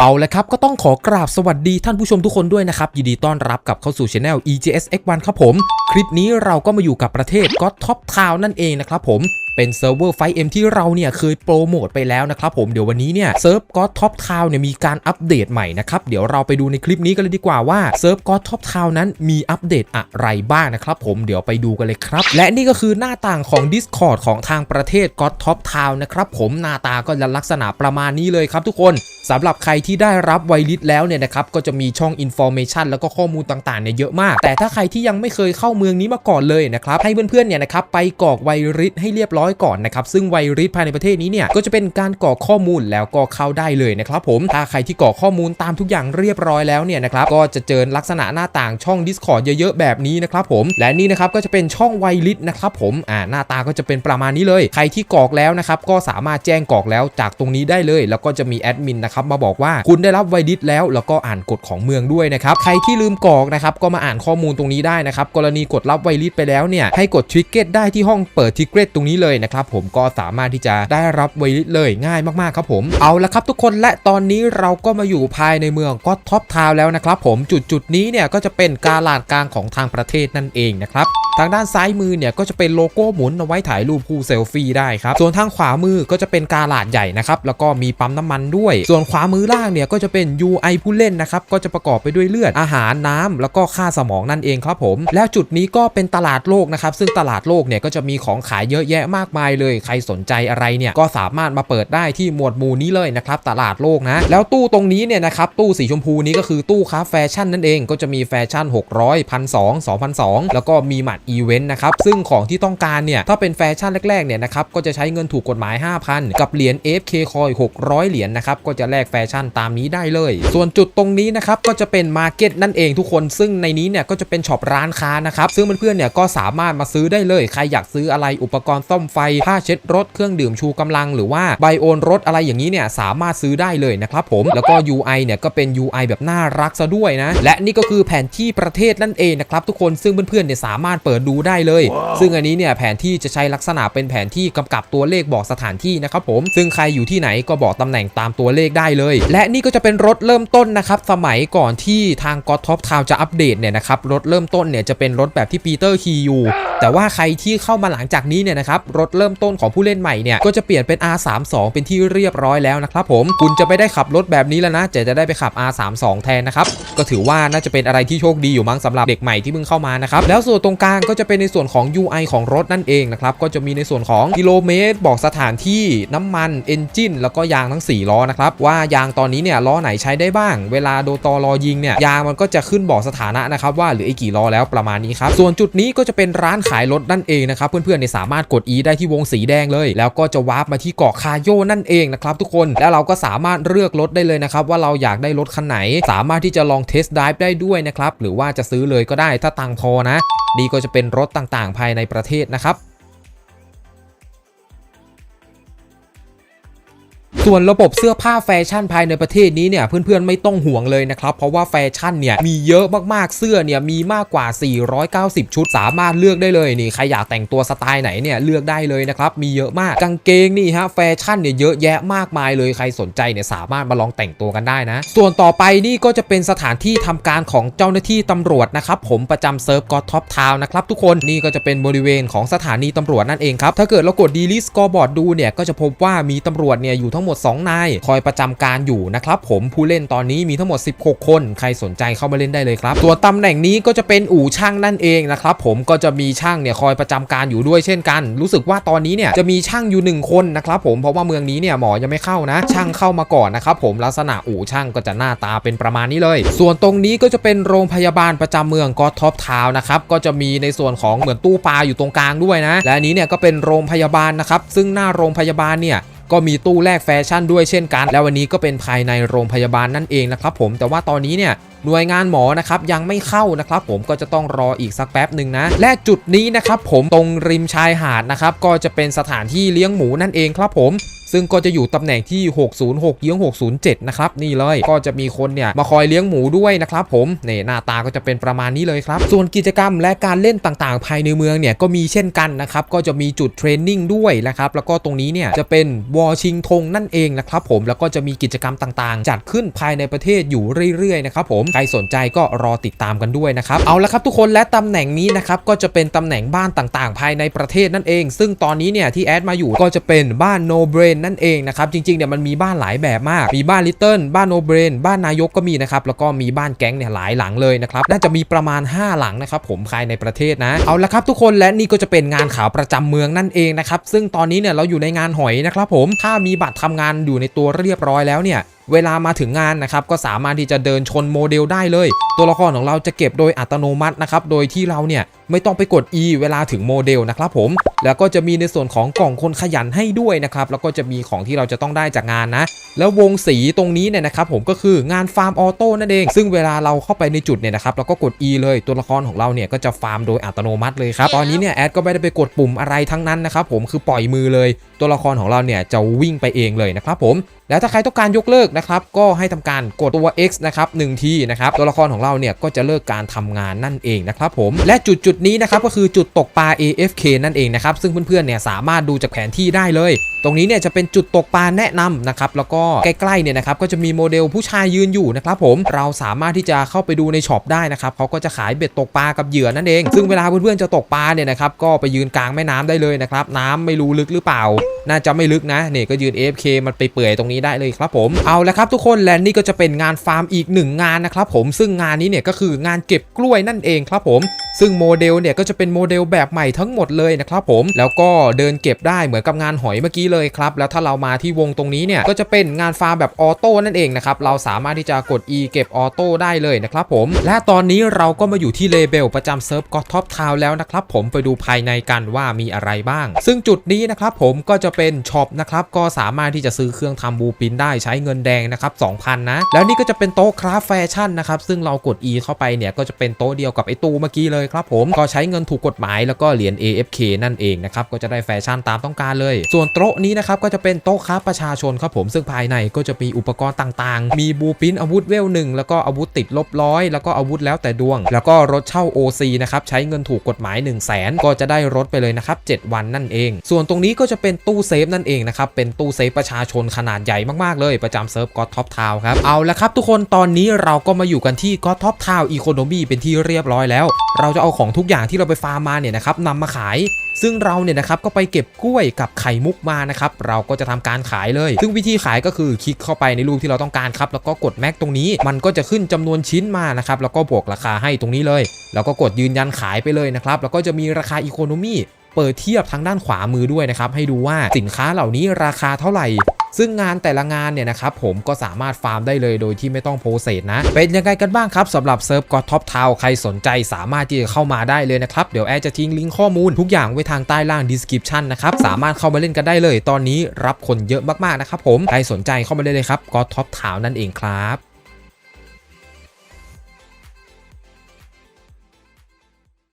เอาละครับ ก็ต้องขอกราบสวัสดีท่านผู้ชมทุกคนด้วยนะครับ ยินดีต้อนรับกับเข้าสู่ช anel EGSX1 ครับผม คลิปนี้เราก็มาอยู่กับประเทศก็ต top Town นั่นเองนะครับผม เป็นเซิร์ฟเวอร์ไฟเอ็มที่เราเนี่ยเคยโปรโมทไปแล้วนะครับผมเดี๋ยววันนี้เนี่ยเซิร์ฟ God Top Town เนี่ยมีการอัปเดตใหม่นะครับเดี๋ยวเราไปดูในคลิปนี้กันเลยดีกว่าว่าเซิร์ฟ God Top Town นั้นมีอัปเดตอะไรบ้างนะครับผมเดี๋ยวไปดูกันเลยครับ และนี่ก็คือหน้าต่างของ Discord ของทางประเทศ God Top Town นะครับผมหน้าตาก็จะลักษณะประมาณนี้เลยครับทุกคนสำหรับใครที่ได้รับไวลิสแล้วเนี่ยนะครับก็จะมีช่อง Information แล้วก็ข้อมูลต่างๆเนี่ยเยอะมาก แต่ถ้าใครที่ยังไม่เคยเข้าเมืองนี้มาก่อนเลยนะครับให้เพื่อนๆเนี่ยนะครับไปกรอกไวริสให้เรียบร้อยก่อนนะครับซึ่งไวริสภายในประเทศนี้เนี่ยก็จะเป็นการกรอกข้อมูลแล้วก็เข้าได้เลยนะครับผมถ้าใครที่กรอกข้อมูลตามทุกอย่างเรียบร้อยแล้วเนี่ยนะครับก็จะเจอลักษณะหน้าต่างช่อง Discord เยอะๆแบบนี้นะครับผมและนี่นะครับก็จะเป็นช่องไวลิสนะครับผมอ่าหน้าตาก็จะเป็นประมาณนี้เลย ใครที่กรอกแล้วนะครับก็สามารถแจ้งกรอกแล้วจากตรงนี้ได้เลย แล้วก็จะมีแอดมินนะครับมาบอกว่าคุณได้รับไวลิสแล้วแล้วก็อ่านกฎของเมืองด้วยนะครับใครที่ลืมกรอกนะครับก็มาอ่านข้อมูลตรงนี้ได้นะครับกรณีกดรับไวลิสไปแล้วเนี่ยให้กดทริกเก็ตได้ที่ห้องเปิดทริกเก็ตตรงนี้เลยนะครับผมก็สามารถที่จะได้รับไวลิสเลยง่ายมากๆครับผมเอาละครับทุกคนและตอนนี้เราก็มาอยู่ภายในเมืองก็ท็อปทาวแล้วนะครับผมจุดจุดนี้เนี่ยก็จะเป็นกาลาดกลางของทางประเทศนั่นเองนะครับ ทางด้านซ้ายมือเนี่ยก็จะเป็นโลโก้หมุนเอาไว้ถ่ายรูปคู่เซลฟี่ได้ครับส่วนทางขวามือก็จะเป็นกาลาดใหญ่นะครับแล้วก็มีปั๊มน้ำมันด้วย ส่วนขวามือล่างเนี่ยก็จะเป็น UI ผู้เล่นนะครับก็จะประกอบไปด้วยเลือดอาหารน้ำแล้วก็ค่าสมองนั่นเองครับผม แล้วจุดนี้ก็เป็นตลาดโลกนะครับซึ่งตลาดโลกเนี่ยก็จะมีของขายเยอะแยะมากมายเลย ใครสนใจอะไรเนี่ยก็สามารถมาเปิดได้ที่หมวดหมู่นี้เลยนะครับตลาดโลกนะแล้วตู้ตรงนี้เนี่ยนะครับตู้สีชมพูนี้ก็คือตู้ค้าแฟชั่นนั่นเองก็จะมีแฟชั่น 600 1,200 2,200 แล้วก็มีหมัดอีเวนต์นะครับซึ่งของที่ต้องการเนี่ยถ้าเป็นแฟชั่นแรกๆเนี่ยนะครับก็จะใช้เงินถูกกฎหมาย 5,000 กับเหรียญ FK Coin 600 เหรียญนะครับก็จะแลกแฟชั่นตามนี้ได้เลย ส่วนจุดตรงนี้นะครับก็จะเป็นมาร์เก็ตนั่นเองทุกคน ซึ่งในนี้เนี่ยก็จะเป็นช็อปร้านค้านะครับซึ่งเพื่อนๆเนี่ยก็สามารถมาซื้อได้เลย ใครอยากซื้ออะไรอุปกรณ์ซ่อมไฟผ้าเช็ดรถเครื่องดื่มชูกำลัง หรือว่าไบโอนรถอะไรอย่างนี้เนี่ยสามารถซื้อได้เลยนะครับผมแล้วก็ UI เนี่ยก็เป็น UI แบบน่ารักซะด้วยนะและนี่ก็คือแผนที่ประเทศนั่นเองนะครับทุกคนซึ่งเพื่อนๆเนี่ยสามารถเปิดดูได้เลย ซึ่งอันนี้เนี่ยแผนที่จะใช้ลักษณะเป็นแผนที่กำกับตัวเลขบอกสถานที่นะครับผมซึ่งใครอยู่ที่ไหนก็บอกตำแหน่งตามตัวเลขได้เลย และนี่ก็จะเป็นรถเริ่มต้นนะครับสมัยก่อนที่ทางก็ท็อปทาวจะอัปเดตเนี่ยนะครับรถเริ่มต้นเนี่ยจะเป็นรถแบบที่ปีเตอร์ขี่อยู่แต่ว่าใครที่เข้ามาหลังจากนี้เนี่ยนะครับรถเริ่มต้นของผู้เล่นใหม่เนี่ยก็จะเปลี่ยนเป็น R32 เป็นที่เรียบร้อยแล้วนะครับผมคุณจะไม่ได้ขับรถแบบนี้แล้วนะจะจะได้ไปขับ R32 แทนนะครับก็ถือว่าน่าจะเป็นอะไรที่โชคดีอยู่มั้งสำหรับเด็กใหม่ที่เพิ่งเข้ามานะครับแล้วส่วนตรงกลางก็จะเป็นในส่วนของ UI ของรถนั่นเองนะครับก็จะมีในส่วนของกิโลเมตร บอกสถานที่น้ำมันเอนจินแล้วก็ยางทั้ง 4 ล้อนะครับว่ายางตอนนี้เนี่ยล้อไหนใช้ได้บ้าง เวลาโดตอรอยิงเนี่ยยางมันก็จะขึ้นบอกสถานะนะครับว่าเหลืออีกกี่ล้อแล้วประมาณนี้ครับส่วนจุดนี้ก็จะเป็นร้านขายรถนั่นเองนะครับเพื่อนๆเนี่ยสามารถกด E ได้ที่วงสีแดงเลย แล้วก็จะวาร์ปมาที่เกาะคาโยนั่นเองนะครับทุกคนแล้วเราก็สามารถเลือกรถได้เลยนะครับว่าเราอยากได้รถคันไหน สามารถที่จะลองเทสต์ไดฟ์ได้ด้วยนะครับหรือว่าจะซื้อเลยก็ได้ถ้าตังพอนะ ดีก็จะเป็นรถต่างๆ ภายในประเทศนะครับ ส่วนระบบเสื้อผ้าแฟชั่นภายในประเทศนี้เนี่ยเพื่อนๆไม่ต้องห่วงเลยนะครับ เพราะว่าแฟชั่นเนี่ยมีเยอะมากๆเสื้อเนี่ยมีมากกว่า 490 ชุด สามารถเลือกได้เลยนี่ใครอยากแต่งตัวสไตล์ไหนเนี่ยเลือกได้เลยนะครับมีเยอะมากกางเกงนี่ฮะแฟชั่นเนี่ยเยอะแยะมากมายเลยใครสนใจเนี่ยสามารถมาลองแต่งตัวกันได้นะ ส่วนต่อไปนี่ก็จะเป็นสถานที่ทำการของเจ้าหน้าที่ตำรวจนะครับผมประจำเซิร์ฟก็ท็อปทาวน์นะครับทุกคนนี่ก็จะเป็นบริเวณของสถานีตำรวจนั่นเองครับถ้าเกิดเรากดดีลิสกอร์บอร์ดดูเนี่ยก็จะพบว่ามีตำรวจเนี่ยอยู่ทั้งหมด2 นาย คอยประจำการอยู่นะครับผมผู้เล่นตอนนี้มีทั้งหมด 16 คน ใครสนใจเข้ามาเล่นได้เลยครับส่วนตำแหน่งนี้ก็จะเป็นอู่ช่างนั่นเองนะครับผมก็จะมีช่างเนี่ยคอยประจำการอยู่ด้วยเช่นกัน รู้สึกว่าตอนนี้เนี่ยจะมีช่างอยู่หนึ่งคนนะครับผมเพราะว่าเมืองนี้เนี่ยหมอยังไม่เข้านะ ช่างเข้ามาก่อนนะครับผมลักษณะอู่ช่างก็จะหน้าตาเป็นประมาณนี้เลย ส่วนตรงนี้ก็จะเป็นโรงพยาบาลประจำเมืองก็ท็อปทาวนะครับก็จะมีในส่วนของเหมือนตู้ปลาอยู่ตรงกลางด้วยนะ และนี้เนี่ยก็เป็นโรงพยาบาลนะครับซึ่งหน้าโรงพยาบาลเนี่ย ก็มีตู้แลกแฟชั่นด้วยเช่นกัน แล้ววันนี้ก็เป็นภายในโรงพยาบาลนั่นเองนะครับผมแต่ว่าตอนนี้เนี่ยหน่วยงานหมอนะครับยังไม่เข้านะครับผมก็จะต้องรออีกสักแป๊บหนึ่งนะ และจุดนี้นะครับผมตรงริมชายหาดนะครับก็จะเป็นสถานที่เลี้ยงหมูนั่นเองครับผม ซึ่งก็จะอยู่ตำแหน่งที่ 606เยื้อง607 นะครับ นี่เลยก็จะมีคนเนี่ยมาคอยเลี้ยงหมูด้วยนะครับผมนี่หน้าตาก็จะเป็นประมาณนี้เลยครับ ส่วนกิจกรรมและการเล่นต่างๆ ภายในเมืองเนี่ยก็มีเช่นกันนะครับก็จะมีจุดเทรนนิ่งด้วยนะครับแล้วก็ตรงนี้เนี่ยจะเป็นวอชิงทงนั่นเองนะครับผมแล้วก็จะมีกิจกรรมต่างๆ จัดขึ้นภายในประเทศอยู่เรื่อยๆนะครับผมใครสนใจก็รอติดตามกันด้วยนะครับเอาละครับทุกคนและตำแหน่งนี้นะครับก็จะเป็นตำแหน่งบ้านต่างๆ ภายในประเทศนั่นเอง ซึ่งตอนนี้เนี่ยที่แอดมาอยู่ก็จะเป็นบ้าน No Brain นั่นเองนะครับจริงๆเนี่ยมันมีบ้านหลายแบบมาก มีบ้านลิตเติ้ลบ้านโนเบรนบ้านนายกก็มีนะครับแล้วก็มีบ้านแก๊งเนี่ยหลายหลังเลยนะครับน่าจะมีประมาณ 5 หลังนะครับผมภายในประเทศนะเอาละครับทุกคนและนี่ก็จะเป็นงานข่าวประจำเมืองนั่นเองนะครับซึ่งตอนนี้เนี่ยเราอยู่ในงานหอยนะครับผมถ้ามีบัตรทำงานอยู่ในตัวเรียบร้อยแล้วเนี่ยเวลามาถึงงานนะครับก็สามารถที่จะเดินชนโมเดลได้เลย ตัวละครของเราจะเก็บโดยอัตโนมัตินะครับโดยที่เราเนี่ยไม่ต้องไปกด E เวลาถึงโมเดลนะครับผมแล้วก็จะมีในส่วนของกล่องคนขยันให้ด้วยนะครับแล้วก็จะมีของที่เราจะต้องได้จากงานนะ แล้ววงสีตรงนี้เนี่ยนะครับผมก็คืองานฟาร์มออโต้นั่นเอง ซึ่งเวลาเราเข้าไปในจุดเนี่ยนะครับเราก็กด E เลยตัวละครของเราเนี่ยก็จะฟาร์มโดยอัตโนมัติเลยครับตอนนี้เนี่ยแอดก็ไม่ได้ไปกดปุ่มอะไรทั้งนั้นนะครับผมคือปล่อยมือเลย ตัวละครของเราเนี่ยจะวิ่งไปเองเลยนะครับผมแล้วถ้าใครต้องการยกเลิกนะครับก็ให้ทำการกดตัว X นะครับหนึ่งทีนะครับตัวละครของเราเนี่ยก็จะเลิกการทำงานนั่นเองนะครับผมและจุดจุดนี้นะครับก็คือจุดตกปลา AFK นั่นเองนะครับซึ่งเพื่อนๆเนี่ยสามารถดูจากแผนที่ได้เลย ตรงนี้เนี่ยจะเป็นจุดตกปลาแนะนำนะครับแล้วก็ใกล้ๆเนี่ยนะครับก็จะมีโมเดลผู้ชายยืนอยู่นะครับผมเราสามารถที่จะเข้าไปดูในช็อปได้นะครับเขาก็จะขายเบ็ดตกปลากับเหยื่อนั่นเอง ซึ่งเวลาเพื่อนๆจะตกปลาเนี่ยนะครับก็ไปยืนกลางแม่น้ำได้เลยนะครับน้ำไม่รู้ลึกหรือเปล่า น่าจะไม่ลึกนะเนี่ยก็ยืน AFK มันไปเปื่อยตรงนี้ได้เลยครับผมเอาละครับทุกคนและนี่ก็จะเป็นงานฟาร์มอีกหนึ่งงานนะครับผมซึ่งงานนี้เนี่ยก็คืองานเก็บกล้วยนั่นเองครับผมซึ่งโมเดลเนี่ยก็จะเป็นโมเดลแบบใหม่ทั้งหมดเลยนะครับผมแล้วก็เดินเก็บได้เหมือนกับงานหอยเมื่อกี้เลยครับแล้วถ้าเรามาที่วงตรงนี้เนี่ยก็จะเป็นงานฟาร์มแบบออโต้นั่นเองนะครับเราสามารถที่จะกด E เก็บออโต้ได้เลยนะครับผมและตอนนี้เราก็มาอยู่ที่เลเบลประจำเซิร์ฟก็ท็อปทาวแล้วนะครับผมไปดูภายในกันว่ามีอะไรบ้าง ซึ่งจุดนี้นะครับผมก็จะเป็นช็อปนะครับก็สามารถที่จะซื้อเครื่องทำบูปินได้ใช้เงินแดงนะครับ2,000 นะ แล้วนี่ก็จะเป็นโต๊ะคราฟแฟชั่นนะครับซึ่งเรากด E เข้าไปเนี่ยก็จะเป็นโต๊ะเดียวกับไอตู้เมื่อกี้เลยครับผมก็ใช้เงินถูกกฎหมายแล้วก็เหรียญ AFK นั่นเองนะครับก็จะได้แฟชั่นตามต้องการเลย ส่วนโต๊ะนี้นะครับก็จะเป็นโต๊ะค้าประชาชนครับผมซึ่งภายในก็จะมีอุปกรณ์ต่างๆ มีบูปินอาวุธเวลหนึ่งแล้วก็อาวุธติดลบร้อยแล้วก็อาวุธแล้วแต่ดวง แล้วก็รถเช่า OC นะครับใช้เงินถูกกฎหมาย 1 0 0 0 0แสนก็จะได้รถไปเลยนะครับ7วันนั่นเอง ส่วนตรงนี้ก็จะเป็นตู้เซฟนั่นเองนะครับเป็นตู้เซฟประชาชนขนาดใหญ่มากๆเลยประจำเซิร์ฟก็ท็อปทาวครับเอาละครับทุกคนตอนนี้เราก็มาอยู่กันที่ก็ท็อปทาวอีโคโนมีเป็นที่เรียบร้อยแล้ว เราจะเอาของทุกอย่างที่เราไปฟาร์มมาเนี่ยนะครับนำมาขายซึ่งเราเนี่ยนะครับก็ไปเก็บกล้วยกับไข่มุกมานะครับเราก็จะทำการขายเลย ซึ่งวิธีขายก็คือคลิกเข้าไปในรูปที่เราต้องการครับแล้วก็กดแม็กตรงนี้ มันก็จะขึ้นจำนวนชิ้นมานะครับแล้วก็บวกราคาให้ตรงนี้เลย แล้วก็กดยืนยันขายไปเลยนะครับแล้วก็จะมีราคาอีโคโนมีเปิดเทียบทางด้านขวามือด้วยนะครับให้ดูว่าสินค้าเหล่านี้ราคาเท่าไหร่ ซึ่งงานแต่ละงานเนี่ยนะครับผมก็สามารถฟาร์มได้เลยโดยที่ไม่ต้องโพสเซสนะ เป็นยังไงกันบ้างครับสำหรับเซิร์ฟก็ท็อปทาวใครสนใจสามารถที่จะเข้ามาได้เลยนะครับเดี๋ยวแอร์จะทิ้งลิงก์ข้อมูลทุกอย่างไว้ทางใต้ล่างดีสคริปชันนะครับสามารถเข้ามาเล่นกันได้เลย ตอนนี้รับคนเยอะมากๆนะครับผมใครสนใจเข้ามาได้เลยครับก็ท็อปทาวนั่นเองครับ